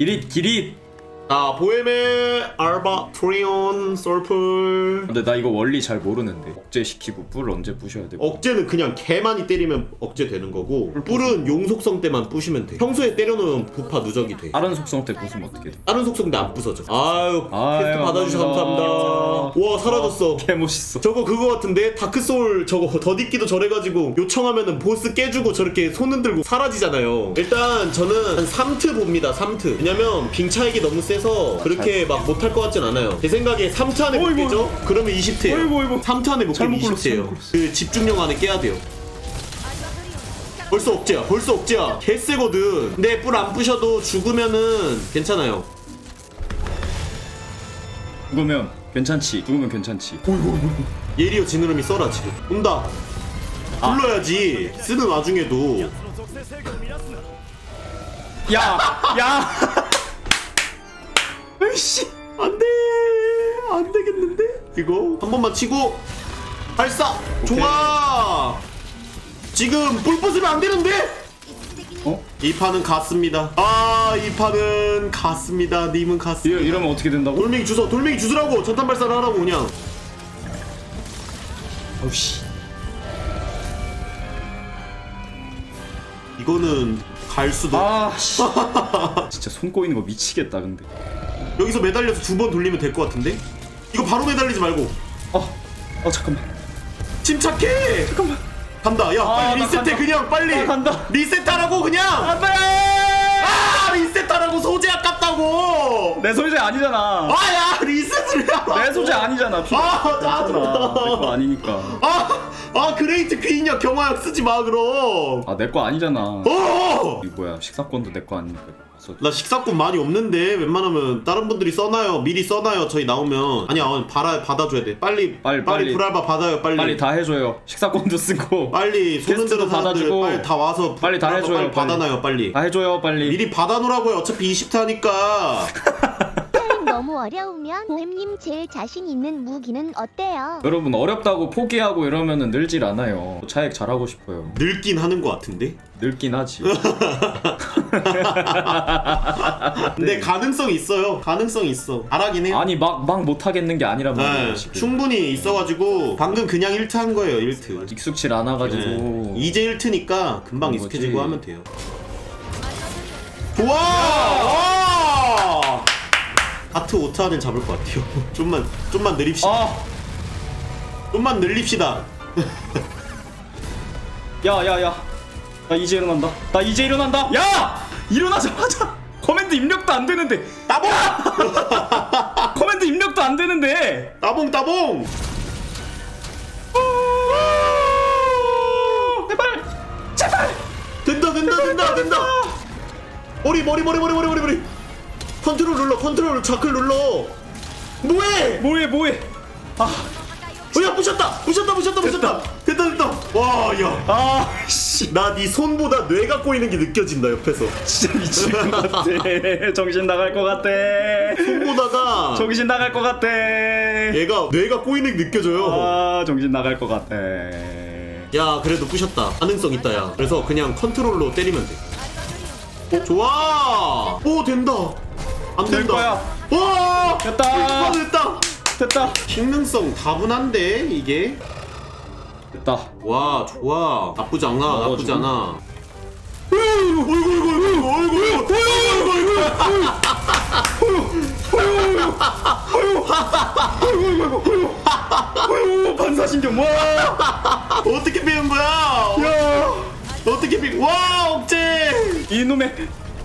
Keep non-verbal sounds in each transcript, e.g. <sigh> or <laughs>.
기릿 기릿 자 보헤메 알바 트리온 솔풀. 근데 나 이거 원리 잘 모르는데. 억제시키고 뿔 언제 부셔야 돼? 억제는 그냥 개 많이 때리면 억제 되는 거고 뿔은 용 속성 때만 부시면 돼. 평소에 때려놓으면 부파 누적이 돼. 다른 속성 때 부수면 어떻게 돼? 다른 속성 때안 부서져. 아유 아유, 퀘스트 받아주셔서 감사합니다. 감사합니다 와 사라졌어. 개 멋있어. 저거 그거 같은데? 다크소울 저거 덧입기도 저래가지고 요청하면은 보스 깨주고 저렇게 손 흔들고 사라지잖아요. 일단 저는 한 3트 봅니다 3트. 왜냐면 빙차액이 너무 세서 그렇게 막 못할 것 같진 않아요. 제 생각에 3트 안에 못 어이구, 깨죠? 그러면 20트예요. 어이구, 어이구. 3트 안에 못 잘못 깨면 골랐어, 잘못 20트예요. 골랐어. 그 집중력 안에 깨야 돼요. 벌써 억제야 벌써 억제야. 개쎄거든. 근데 뿔 안 부셔도 죽으면은 괜찮아요. 죽으면 괜찮지 죽으면 괜찮지. 예리어 지느러미 써라 지금. 온다. 불러야지. 쓰는 와중에도. 야! 야! 으이씨 안돼. 안 되겠는데? 이거 한 번만 치고 발사! 좋아! 지금 뿔 부수면 안 되는데? 어? 이 판은 갔습니다. 아이 판은 갔습니다. 님은 갔습니다. 이, 이러면 어떻게 된다고? 돌멩이 주워 돌멩이 주스라고! 전탄 발사를 하라고 그냥. 어우씨. 이거는 갈 수도 아 씨. <laughs> 진짜 손 꼬이는 거 미치겠다 근데 여기서 매달려서 두 번 돌리면 될 것 같은데? 이거 바로 매달리지 말고. 어, 어 잠깐만. 침착해! 잠깐만. 간다. 야 아, 빨리 나 리셋해 간다. 그냥 빨리. 나 간다. 리셋하라고 그냥! 안돼! 아 리셋하라고 소재 아깝다고! 내 소재 아니잖아. 아야 리셋을 해라 내 소재 아니잖아 아 짜증나 내거 아니니까. 아, 아 그레이트 퀸이야. 경화약 쓰지 마 그럼. 아 내 거 아니잖아. 어! 이거 뭐야 식사권도 내 거 아니니까 써- 나 식사권 많이 없는데 웬만하면 다른 분들이 써놔요. 미리 써놔요 저희 나오면. 아니야 어, 받아, 받아줘야 돼. 빨리 빨리, 빨리. 브랄바 받아요 빨리. 빨리 다 해줘요. 식사권도 쓰고. 빨리 <laughs> 손 게스트도 흔드는 사람들 받아주고. 빨리 다 와서 빨리 다 해줘요, 빨리 빨리. 받아놔요 빨리. 다 해줘요 빨리. 미리 받아놓으라고요. 어차피 20타 하니까. 사용 너무 어려우면 보햄님 제일 자신 있는 무기는 어때요? 여러분 어렵다고 포기하고 이러면은 늘질 않아요. 차액 잘하고 싶어요. 늙긴 하는 것 같은데? 늙긴 하지. <laughs> 근데 가능성 있어요. 가능성 있어. 잘하긴 해요. 아니 막 막 못하겠는 게 아니란 말이에요 네, 지금. 충분히 있어가지고 방금 그냥 1트 한 거예요 1트. 익숙질 않아가지고. 네. 이제 1트니까 금방 그런 익숙해지고 거지. 하면 돼요. 좋아 와! 5트 안에 잡을 것 같아요. <laughs> 좀만 좀만 느립시다. 아 좀만 늘립시다. <laughs> 야야야. 나 이제 일어난다. 나 이제 일어난다. 야! 일어나자마자 <laughs> 커맨드 입력도 안 되는데. 따봉! 커맨드 입력도 안 되는데. 따봉 따봉! 제발! 제발! 된다 된다 된다 된다. 머리 머리 머리 머리 머리 머리 머리 컨트롤 눌러 컨트롤. 좌클 눌러. 뭐해? 뭐해 뭐해? 어야 부셨다. 부셨다 부셨다 부셨다. 됐다 됐다. 와야. 아 씨. 나 네 손보다 뇌가 꼬이는 게 느껴진다 옆에서. 진짜 미칠 것 같아. <laughs> 정신 나갈 것 같아. 손보다가 정신 나갈 것 같아. 얘가 뇌가 꼬이는 게 느껴져요. 아 정신 나갈 것 같아. 야 그래도 부셨다. 가능성 있다 야. 그래서 그냥 컨트롤로 때리면 돼. 어, 좋아! 오 된다 안 될 된다 거야. 와 됐다. 됐다 됐다. 기능성 다분한데 이게? 됐다. 와 좋아. 나쁘지 않아 나쁘지 먹어주고. 않아. 어이구 어이구 어이구 어이구 어이구 어이구 어이구 어휴 반사신경 와. 어떻게 배운 거야? 야, 어떻게 배... 와 억제! 이놈의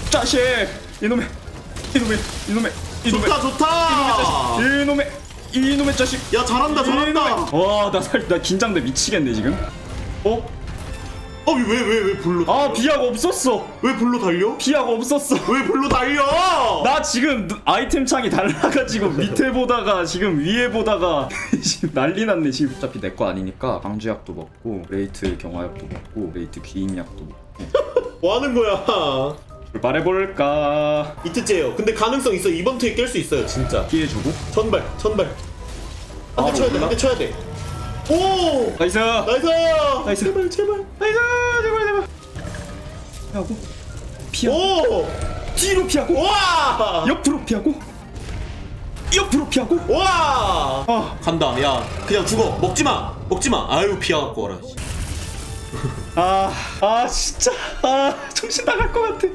자식 이놈의 이놈의 이놈의 이놈의. 좋다 좋다! 이놈의 이놈의 자식. 야 잘한다 잘한다! 와나살나 긴장돼. 미치겠네 지금. 어? 어왜왜 왜 왜 불로 아 비약 없었어. 왜 불로 달려? 비약 없었어. 왜 불로 달려? 나 지금 아이템 창이 달라가지고 밑에 보다가 지금 위에 보다가 <laughs> 지금 난리 났네 지금. 어차피 내 거 아니니까 방주약도 먹고 레이트 경화약도 먹고 레이트 귀인약도 먹고. <laughs> 뭐 하는 거야? 출발해볼까 이트째요. 근데 가능성 있어. 이번 트에 깰 수 있어요. 진짜. 피해주고 천발, 천발. 한대 아, 쳐야 돼. 몰라? 한대 쳐야 돼. 오! 나이스 나이스! 나이스. 제발, 제발. 나이스 제발 제발 하고 피하 오! 뒤로 피하고 와! 옆으로 피하고 옆으로 피하고 와! 아, 간다. 야, 그냥 죽어. 먹지 마. 먹지 마. 아유, 피하갖고 와라. 씨. 아, 아 진짜 아 정신 나갈 것 같아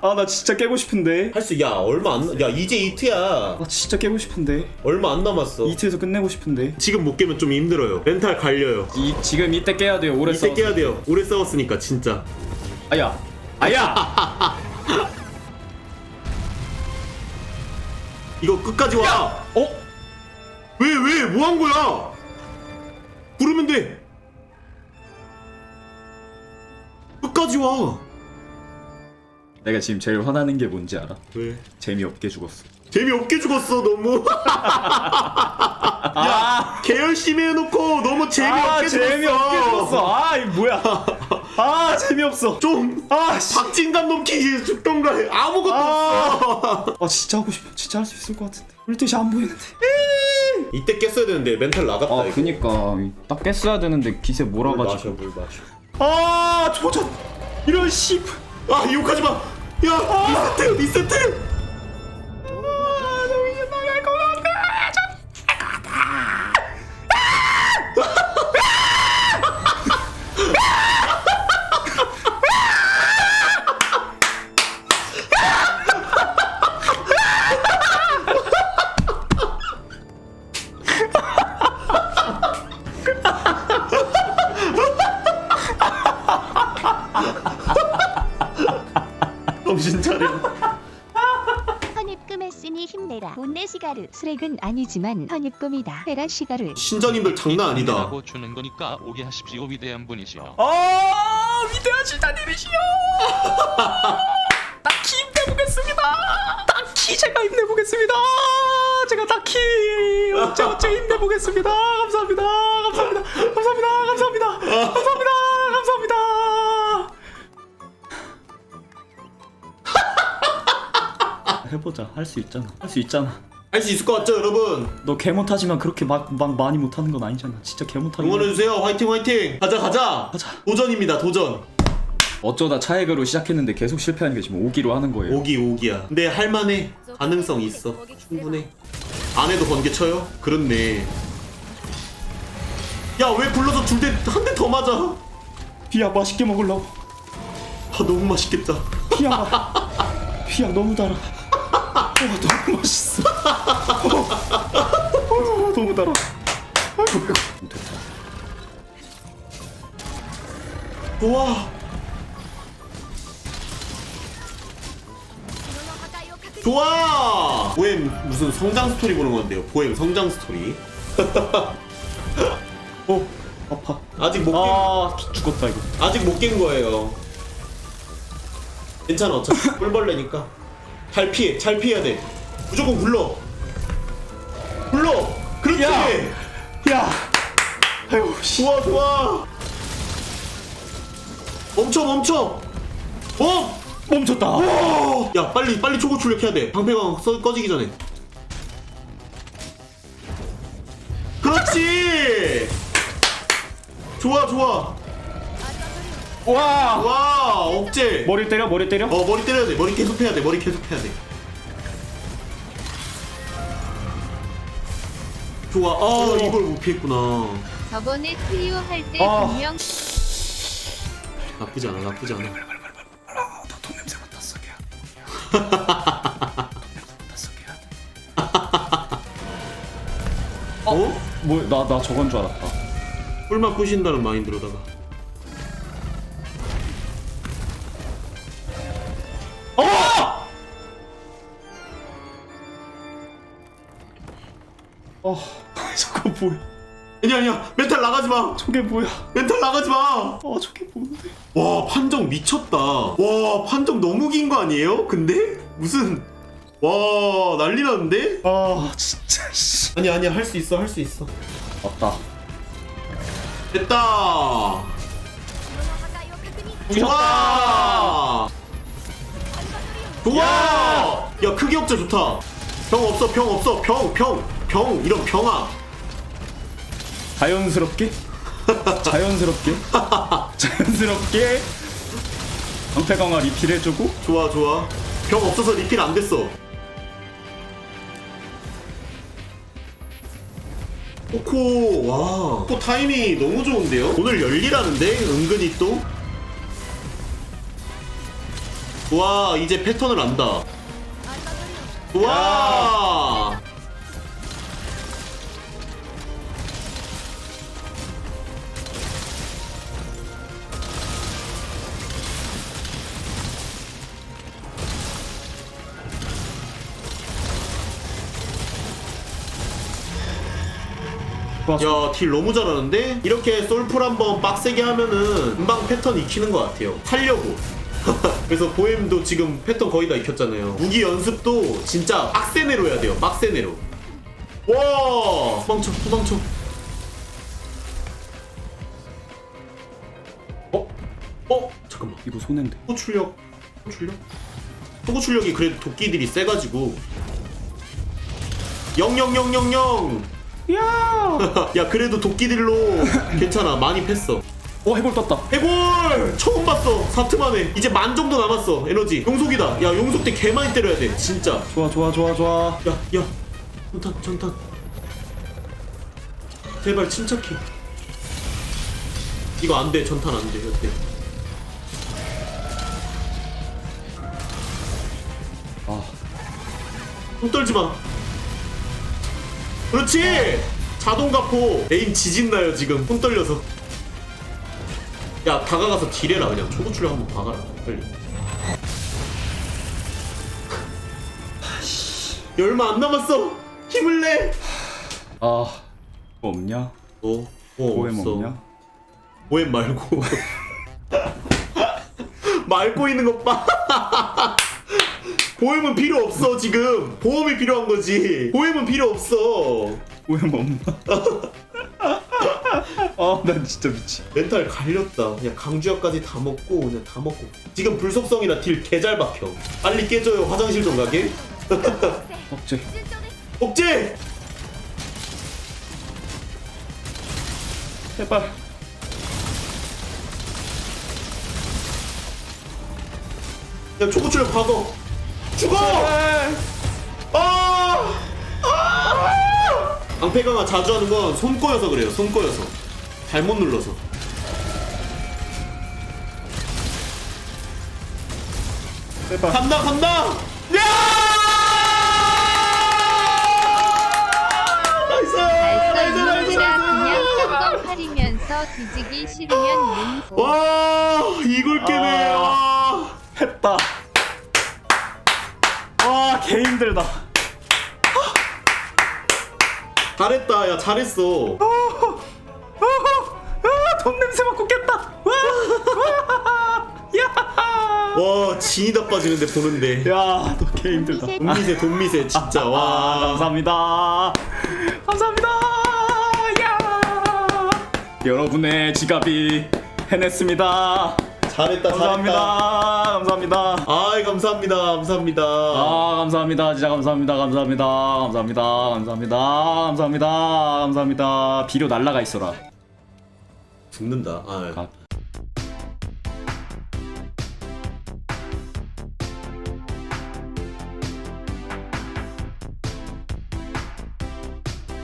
아 나 진짜 깨고 싶은데 할 수, 야, 얼마 안, 나- 야, 이제 이트야. 아 진짜 깨고 싶은데 얼마 안 남았어. 이트에서 끝내고 싶은데 지금 못 깨면 좀 힘들어요. 멘탈 갈려요. 이 지금 이때 깨야 돼요 오래 이때 싸워 깨야 돼요. 오래 싸웠으니까, 진짜. 아야 아야 <laughs> 이거 끝까지 와. 어 왜, 왜, 뭐 한 거야? 부르면 돼. 끝까지 와. 내가 지금 제일 화나는 게 뭔지 알아 왜? 재미없게 죽었어 재미없게 죽었어, 너무. <laughs> 야, 개 열심히 해놓고 너무 재미없게 아 죽었어. 재미없게 죽었어 아 이 뭐야 아 재미없어 좀 아 씨 박진감 넘기 죽던가 해. 아무것도 없어. 아 진짜 하고 싶어 진짜 할 수 있을 것 같은데 물뜻이 안 보이는데 이때 깼어야 되는데 멘탈 나갔다. 아 이거. 그니까 딱 깼어야 되는데 기세 물 마셔, 몰아가지고 물 마셔. 아 조전 이런 씨 아, 욕하지 마. 야, 리세트, 리세트. 힘내라. 본네시가르 수렉은 아니지만 헌입금이다. 헤라 시가르. 신전님들 장난 아니다. 라고 주는 거니까 오게 하십시오 위대한 분이시여. 아 위대하신 다니르시여! <laughs> 딱히 힘내보겠습니다! 딱히 제가 힘내보겠습니다! 제가 딱히 어째 어째 힘내보겠습니다 감사합니다! 감사합니다! 감사합니다! 감사합니다! 감사합니다! 감사합니다 해보자 할 수 있잖아 할 수 있잖아 할 수 있을 것 같죠, 여러분? 너 개 못하지만 그렇게 막, 막 많이 못하는 건 아니잖아 진짜 개 못하는 건 응원해주세요. 화이팅, 화이팅. 가자, 가자. 가자. 도전입니다, 도전. 어쩌다 차액으로 시작했는데 계속 실패하는 게 지금 5기로 하는 거예요 오기, 오기야. 근데 할만해. 가능성 있어. 충분해. 안 해도 번개 쳐요? 그렇네. 야, 왜 불러서 둘 대, 한대 더 맞아? 비야 맛있게 먹으려고 아, 너무 맛있겠다. 비야 비야 <laughs> 너무 달아 어, 너무 맛있어 어, 어, 너무 달아 아이고 아이고 됐다 우와. 좋아! 보엠 무슨 성장 스토리 보는 건데요. 보엠 성장 스토리. <laughs> 어 아파 아직 못 깬, 아 죽었다 이거 아직 못 깬 거예요. 괜찮아, 어차피 <laughs> 꿀벌레니까. 잘 피해, 잘 피해야 돼. 무조건 굴러. 굴러! 그렇지! 야! 야 아이고 씨 좋아, 좋아! 멈춰, 멈춰! 어! 멈췄다 어! 야, 빨리, 빨리 초고 출력해야 돼. 방패광 써, 꺼지기 전에. 그렇지! 좋아, 좋아. 와! 와, 억제. 머리 때려? 머리 때려? 어 머리 때려야 돼. 머리 계속 해야 돼. 머리 계속 해야 돼. 좋아. 아 이걸 못 피했구나. 저번에 트리오 할 때 아. 분명 나쁘지 않아 나쁘지 않아. 나돈 냄새 맡았어 걔야. 맡았어? <laughs> 걔야 어? 뭐 나 나 저건 줄 알았다. 꿀만 부신다는 마인드로다가 어. <laughs> 저거 뭐야? 아니야 아니야. 멘탈 나가지 마. 저게 뭐야? 멘탈 나가지 마와 어 저게 뭔데? 판정 미쳤다. 와 판정 너무 긴 거 아니에요? 근데? 무슨? 와 난리 났는데? 아 진짜 씨. 아니야 아니야. 할수 있어 할 수 있어. 맞다. 됐다. 좋아. 좋아. 야 크기 억제 좋다. 병 없어 병 없어. 병 병 병 이런 병아 자연스럽게 <laughs> 자연스럽게 자연스럽게 방패 강화 리필 해주고 좋아 좋아 병 없어서 리필 안 됐어. 코코 와. 코 타이밍이 너무 좋은데요? 오늘 열리라는데 은근히 또. 와 이제 패턴을 안다. 와. 좋았어. 야, 딜 너무 잘하는데? 이렇게 솔풀 한번 빡세게 하면은 금방 패턴 익히는 것 같아요. 하려고. <laughs> 그래서 보엠도 지금 패턴 거의 다 익혔잖아요. 무기 연습도 진짜 빡세네로 해야 돼요. 빡세네로. 와! 도망쳐, 도망쳐. 어? 어? 잠깐만. 이거 손해인데. 소고 출력. 소고 출력? 소고 출력이 그래도 도끼들이 세가지고. 00000! 야. <laughs> 야 그래도 도끼들로 괜찮아. 많이 팼어. 어 해골 떴다. 해골! 처음 봤어. 사트만에. 이제 만 정도 남았어 에너지. 용속이다. 야 용속 때 개 많이 때려야 돼 진짜. 좋아 좋아 좋아 좋아. 야야. 전탄 전탄. 제발 침착해. 이거 안 돼. 전탄 안돼 여태 아. 손 떨지 마 그렇지! 자동 가포. 에임 지진나요 지금? 손 떨려서. 야 다가가서 딜해라 그냥. 초고 출력 한번 박아라. 빨리. 야, 얼마 안 남았어. 힘을 내. 아. 뭐 없냐? 어, 어 보엠 없어. 없냐? 보엠 말고. <laughs> 말고 있는 것봐 <laughs> 보엠은 필요 없어 지금 보험이 필요한 거지 보엠은 필요 없어 오염 없나? <laughs> 아난 진짜 미치. 멘탈 갈렸다. 그냥 강주약까지 다 먹고 그냥 다 먹고. 지금 불속성이라 딜 개잘 박혀. 빨리 깨져요. 화장실 좀 가게. <laughs> 억제. 복제. 제발. 야 초고출력 박어. 죽어. 아. 아! 방패강아 자주 하는 건 손 꼬여서 그래요. 손 꼬여서. 잘못 눌러서. 제발. 간다 간다. 야! 나이스. 나이스 나이스 알싸 그냥 나이스. 깜깜거리면서 뒤지기 싫으면 눈 와 이걸 깨네 아. 와. 했다. 와, 개 힘들다. 잘했다 야 잘했어 아, 돈 냄새 맡고 깼다. 와, 와, 야, 와 진이 다 빠지는데 보는데 야, 너 개 힘들다. 돈미세. 돈미세 돈미세 진짜 아, 와 감사합니다. 감사합니다. 야, 여러분의 지갑이 해냈습니다. 잘했다 감사합니다. 감사합니다. 아이 감사합니다. 감사합니다. 아 감사합니다. 진짜 감사합니다. 감사합니다. 감사합니다. 감사합니다. 감사합니다. 감사합니다. 비료 날라가 있어라. 죽는다. 아 아,